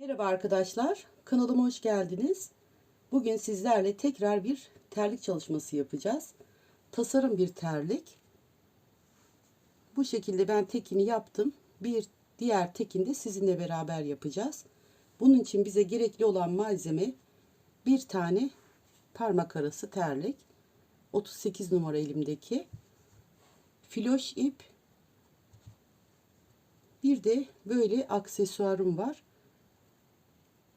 Merhaba arkadaşlar, kanalıma hoş geldiniz. Bugün sizlerle tekrar bir terlik çalışması yapacağız. Tasarım bir terlik. Bu şekilde ben tekini yaptım. Bir diğer tekini de sizinle beraber yapacağız. Bunun için bize gerekli olan malzeme bir tane parmak arası terlik. 38 numara elimdeki. Filoş ip. Bir de böyle aksesuarım var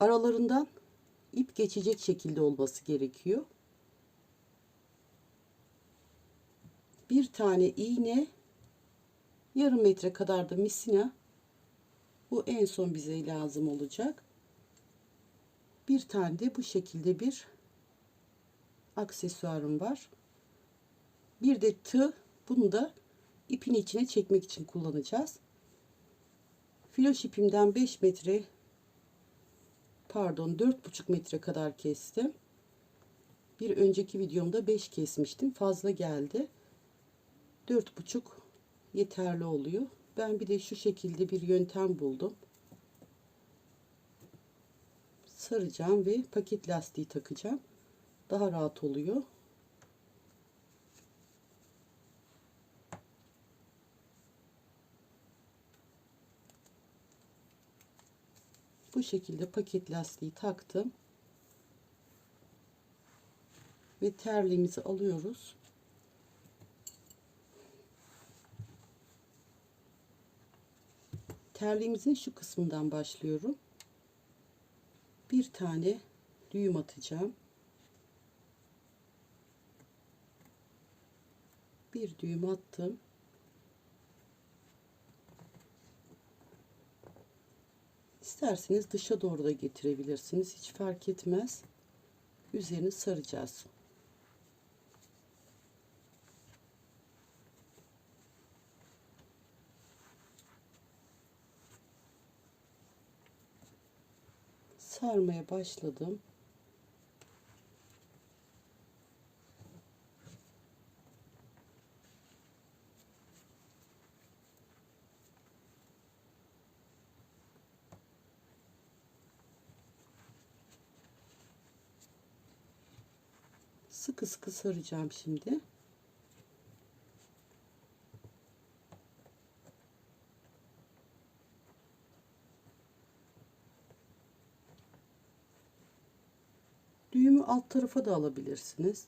aralarından ip geçecek şekilde olması gerekiyor. Bir tane iğne, yarım metre kadar da misina. Bu en son bize lazım olacak. Bir tane de bu şekilde bir aksesuarım var. Bir de tığ. Bunu da ipin içine çekmek için kullanacağız. Filoş ipimden 5 metre pardon 4,5 metre kadar kestim. Bir önceki videomda 5 kesmiştim. Fazla geldi. 4,5 yeterli oluyor. Ben bir de şu şekilde bir yöntem buldum. Saracağım ve paket lastiği takacağım. Daha rahat oluyor. Bu şekilde paket lastiği taktım. Ve terliğimizi alıyoruz. Terliğimizin şu kısmından başlıyorum. Bir tane düğüm atacağım. Bir düğüm attım İsterseniz dışa doğru da getirebilirsiniz. Hiç fark etmez. Üzerini saracağız. Sarmaya başladım. Sıkı saracağım şimdi. Düğümü alt tarafa da alabilirsiniz.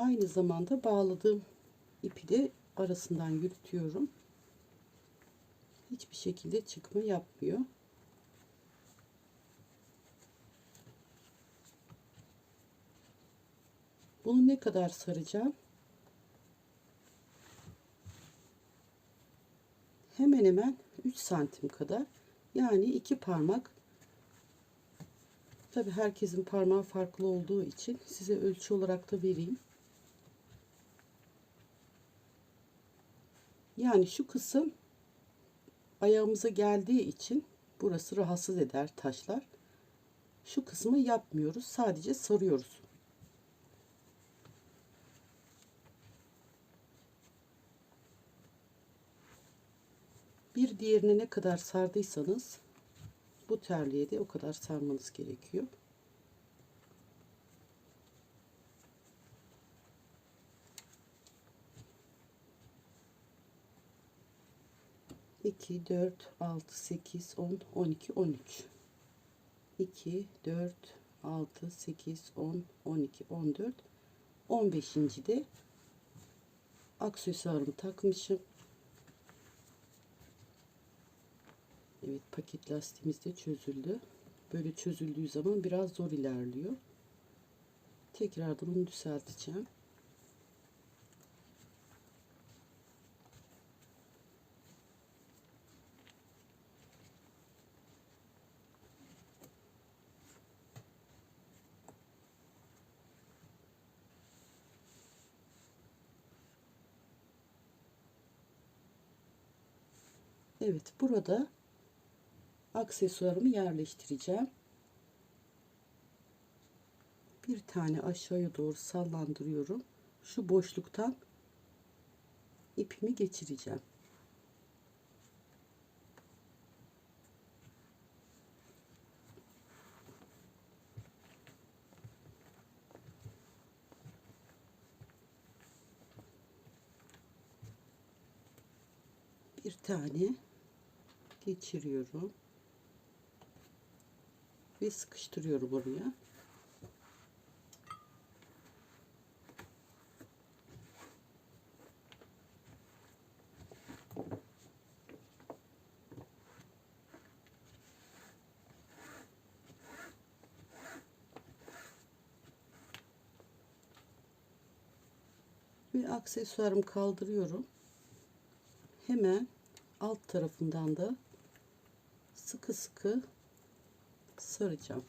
Aynı zamanda bağladığım ipi de arasından yürütüyorum. Hiçbir şekilde çıkma yapmıyor. Bunu ne kadar saracağım? Hemen hemen 3 santim kadar. Yani iki parmak. Tabi herkesin parmağı farklı olduğu için size ölçü olarak da vereyim. Yani şu kısım ayağımıza geldiği için burası rahatsız eder taşlar. Şu kısmı yapmıyoruz. Sadece sarıyoruz. Bir diğerine ne kadar sardıysanız bu terliğe de o kadar sarmanız gerekiyor. 2 4 6 8 10 12 13 2 4 6 8 10 12 14 15. de aksesuarımı takmışım. Evet paket lastiğimiz de çözüldü. Böyle çözüldüğü zaman biraz zor ilerliyor. Tekrardan onu düzelteceğim. Evet burada aksesuarımı yerleştireceğim. Bir tane aşağıya doğru sallandırıyorum. Şu boşluktan ipimi geçireceğim. Bir tane geçiriyorum ve sıkıştırıyorum oraya. Ve aksesuarımı kaldırıyorum. Hemen alt tarafından da sıkı sıkı saracağım.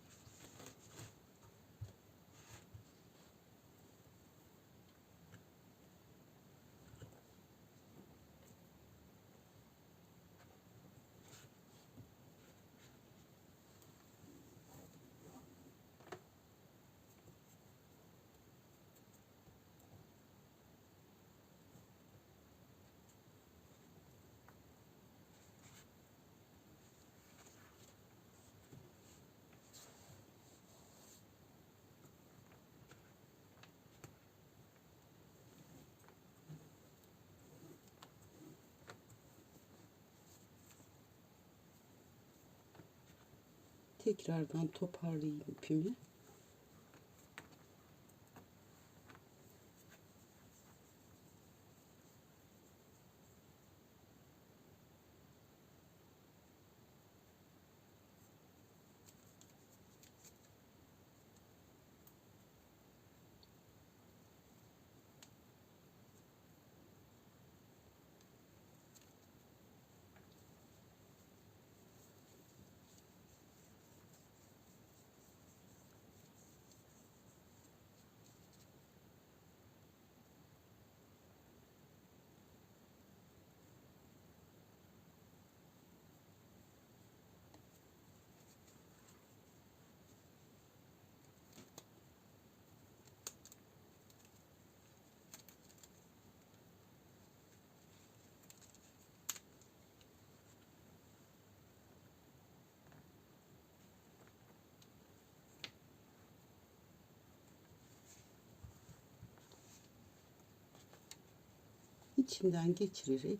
Tekrardan toparlayayım ipimi. İçinden geçirerek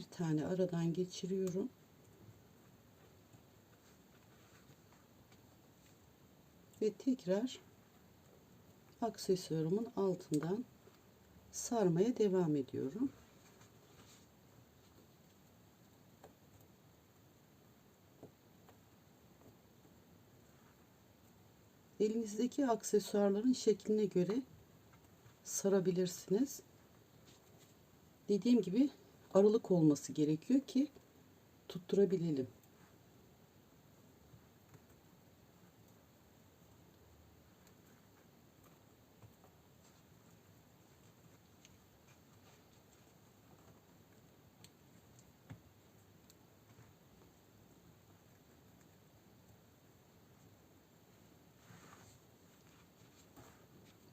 bir tane aradan geçiriyorum. Ve tekrar aksesuarımın altından sarmaya devam ediyorum. Elinizdeki aksesuarların şekline göre sarabilirsiniz. Dediğim gibi aralık olması gerekiyor ki tutturabilelim.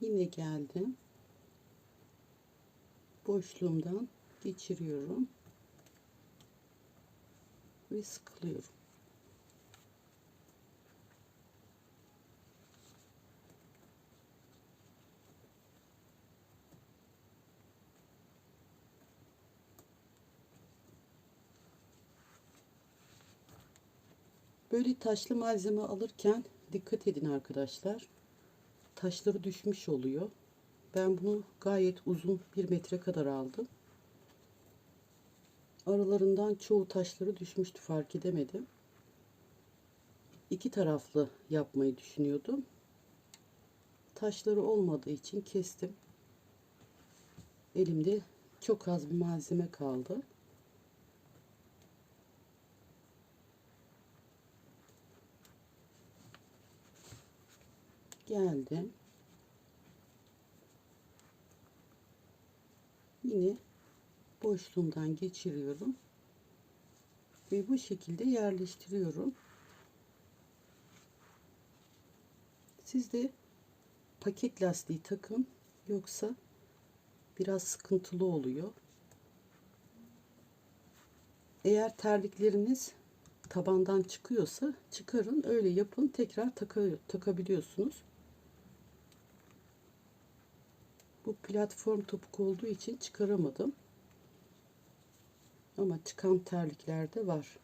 Yine geldim. Boşluğumdan geçiriyorum ve sıkılıyorum. Böyle taşlı malzeme alırken dikkat edin arkadaşlar. Taşları düşmüş oluyor. Ben bunu gayet uzun bir metre kadar aldım. Aralarından çoğu taşları düşmüştü fark edemedim. İki taraflı yapmayı düşünüyordum. Taşları olmadığı için kestim. Elimde çok az bir malzeme kaldı. Geldim. Yine boşluğundan geçiriyorum. Ve bu şekilde yerleştiriyorum. Siz de paket lastiği takın. Yoksa biraz sıkıntılı oluyor. Eğer terlikleriniz tabandan çıkıyorsa çıkarın öyle yapın tekrar taka, takabiliyorsunuz. Bu platform topuk olduğu için çıkaramadım. Ama çıkan terliklerde var.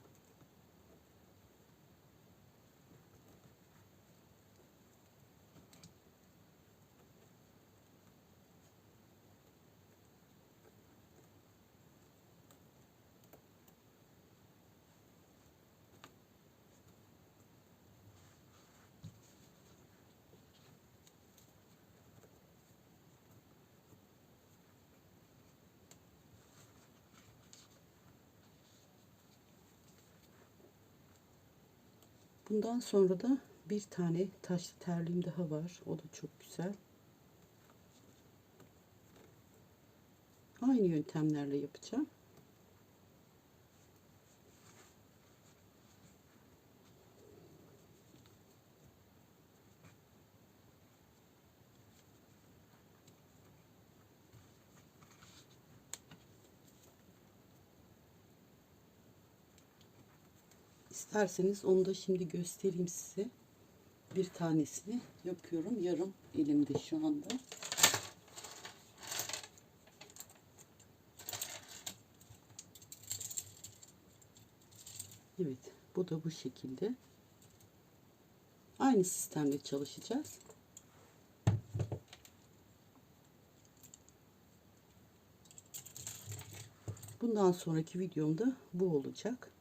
Bundan sonra da bir tane taşlı terliğim daha var. O da çok güzel. Aynı yöntemlerle yapacağım. İsterseniz onu da şimdi göstereyim size. Bir tanesini yapıyorum. Yarım elimde şu anda. Evet, bu da bu şekilde. Aynı sistemle çalışacağız. Bundan sonraki videomda bu olacak.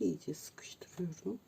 İyice sıkıştırıyorum.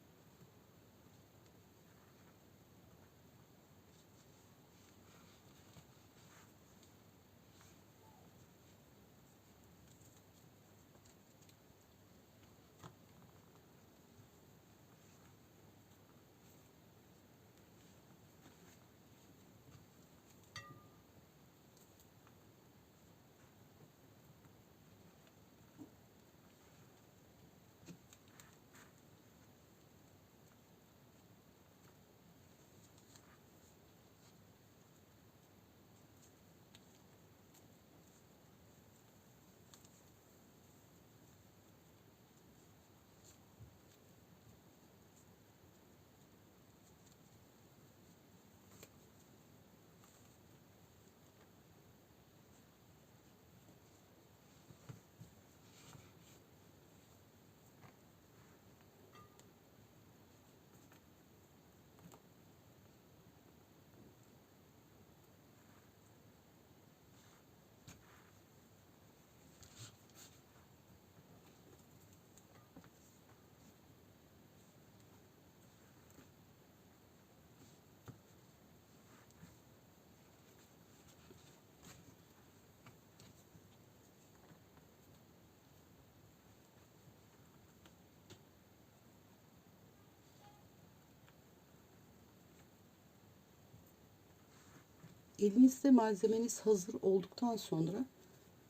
Elinizde malzemeniz hazır olduktan sonra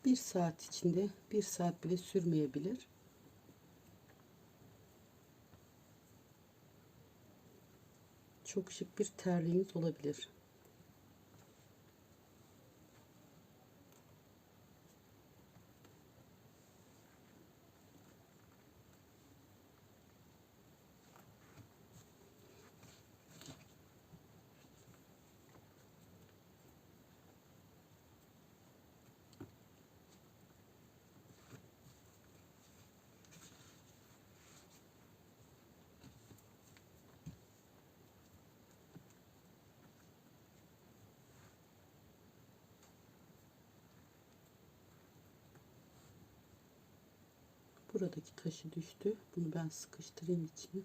bir saat içinde bir saat bile sürmeyebilir. Çok şık bir terliğiniz olabilir. Buradaki taşı düştü. Bunu ben sıkıştırayım içine.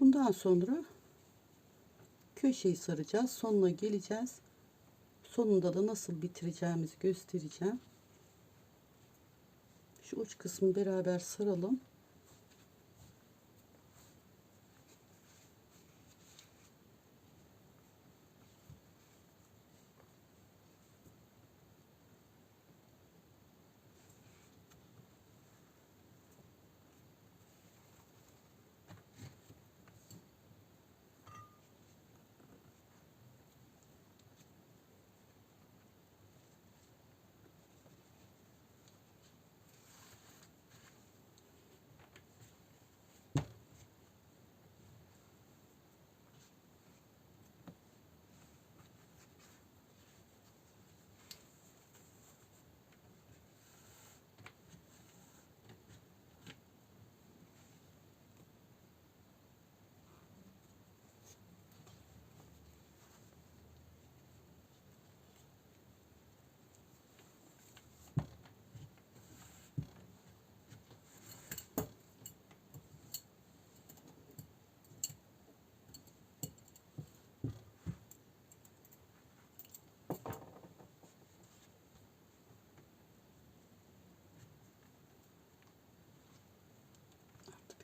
Bundan sonra köşeyi saracağız. Sonuna geleceğiz. Sonunda da nasıl bitireceğimizi göstereceğim. Şu uç kısmı beraber saralım.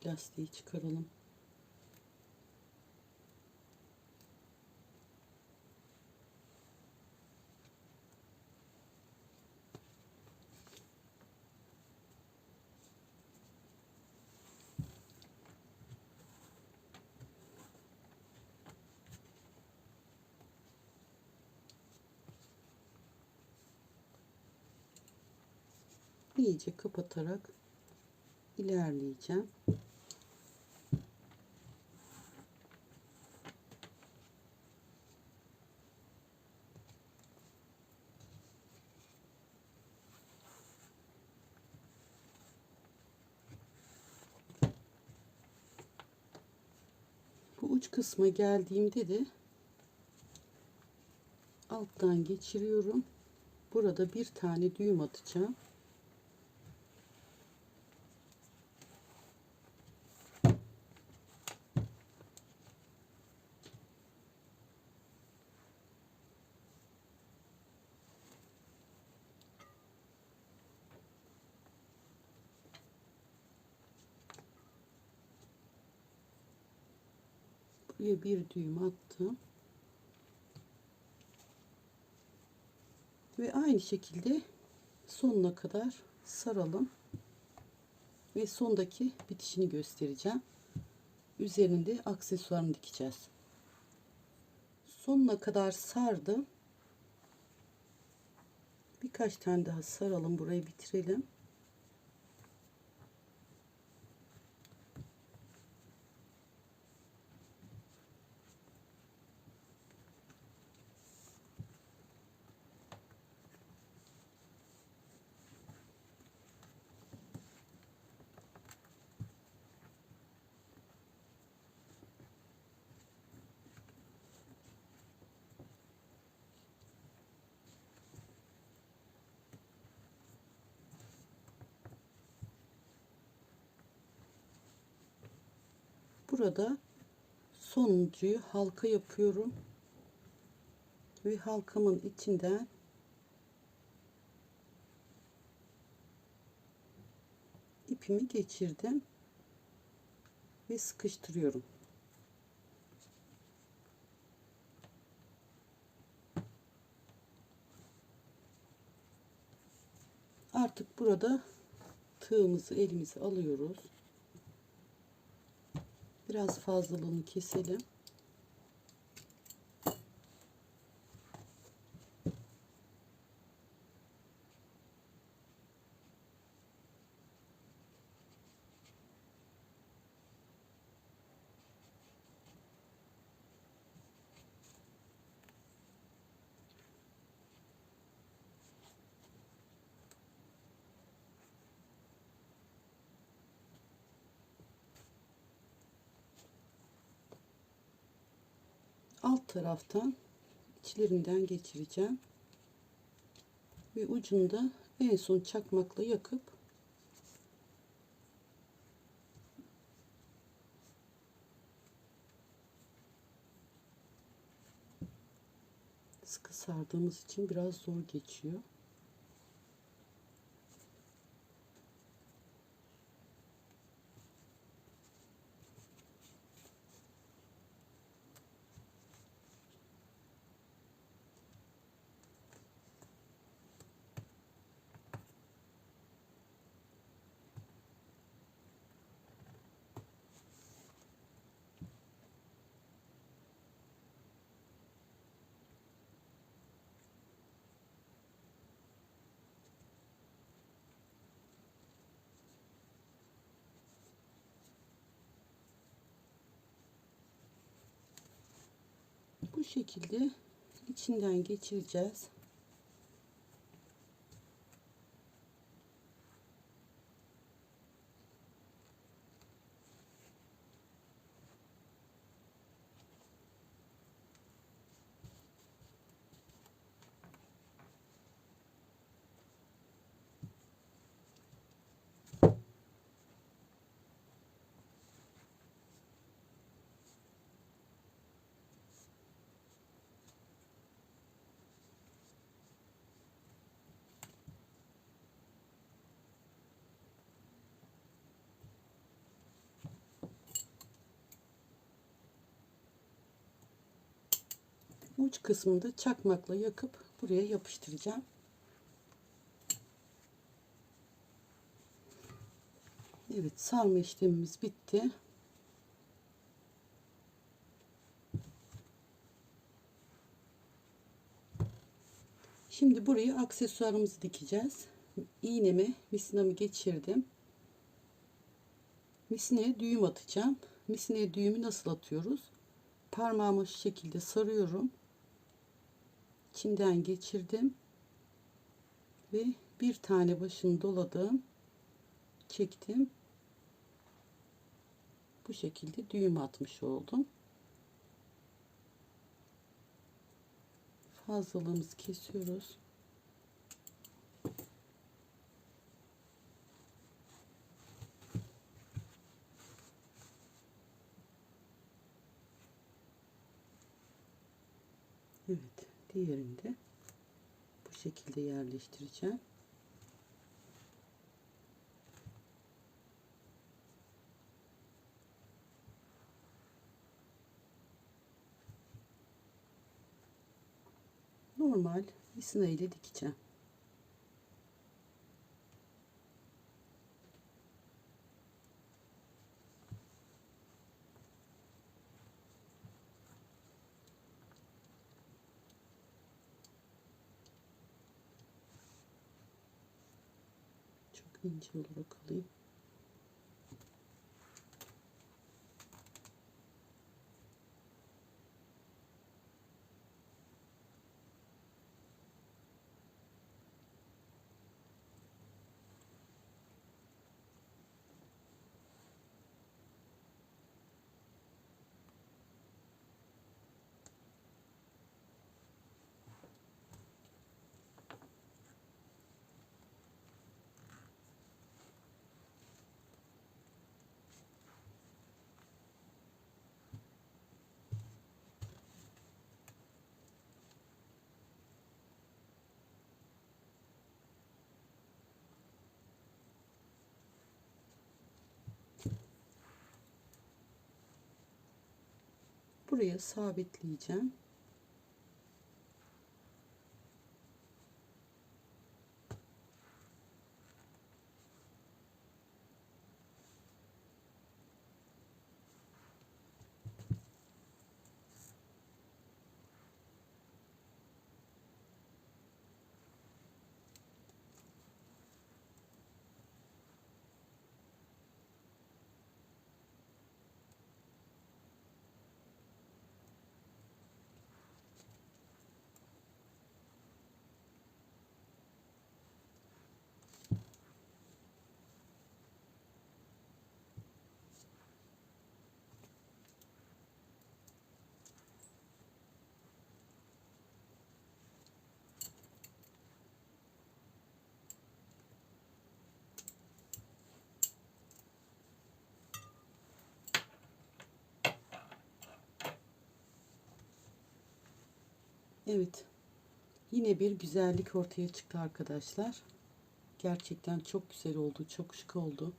Artık lastiği çıkaralım. iyice kapatarak ilerleyeceğim. Uç kısma geldiğimde de alttan geçiriyorum. Burada bir tane düğüm atacağım. Buraya bir düğüm attım. Ve aynı şekilde sonuna kadar saralım. Ve sondaki bitişini göstereceğim. Üzerinde aksesuarını dikeceğiz. Sonuna kadar sardım. Birkaç tane daha saralım. Burayı bitirelim. Burada sonuncuyu halka yapıyorum ve halkamın içinden ipimi geçirdim ve sıkıştırıyorum. Artık burada tığımızı elimize alıyoruz. Biraz fazlalığını keselim. Alt taraftan içlerinden geçireceğim. Ve ucunda en son çakmakla yakıp sıkı sardığımız için biraz zor geçiyor. bu şekilde içinden geçireceğiz. Uç kısmını da çakmakla yakıp buraya yapıştıracağım. Evet sarma işlemimiz bitti. Şimdi buraya aksesuarımızı dikeceğiz. İğnemi, misinamı geçirdim. Misineye düğüm atacağım. Misineye düğümü nasıl atıyoruz? Parmağımı şu şekilde sarıyorum içinden geçirdim ve bir tane başını doladım çektim. Bu şekilde düğüm atmış oldum. Fazlalığımızı kesiyoruz Evet diğerini de bu şekilde yerleştireceğim. Normal misina ile dikeceğim. İnce olarak alayım. Buraya sabitleyeceğim. Evet. Yine bir güzellik ortaya çıktı arkadaşlar. Gerçekten çok güzel oldu. Çok şık oldu.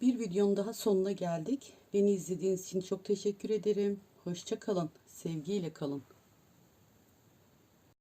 Bir videonun daha sonuna geldik. Beni izlediğiniz için çok teşekkür ederim. Hoşça kalın. Sevgiyle kalın.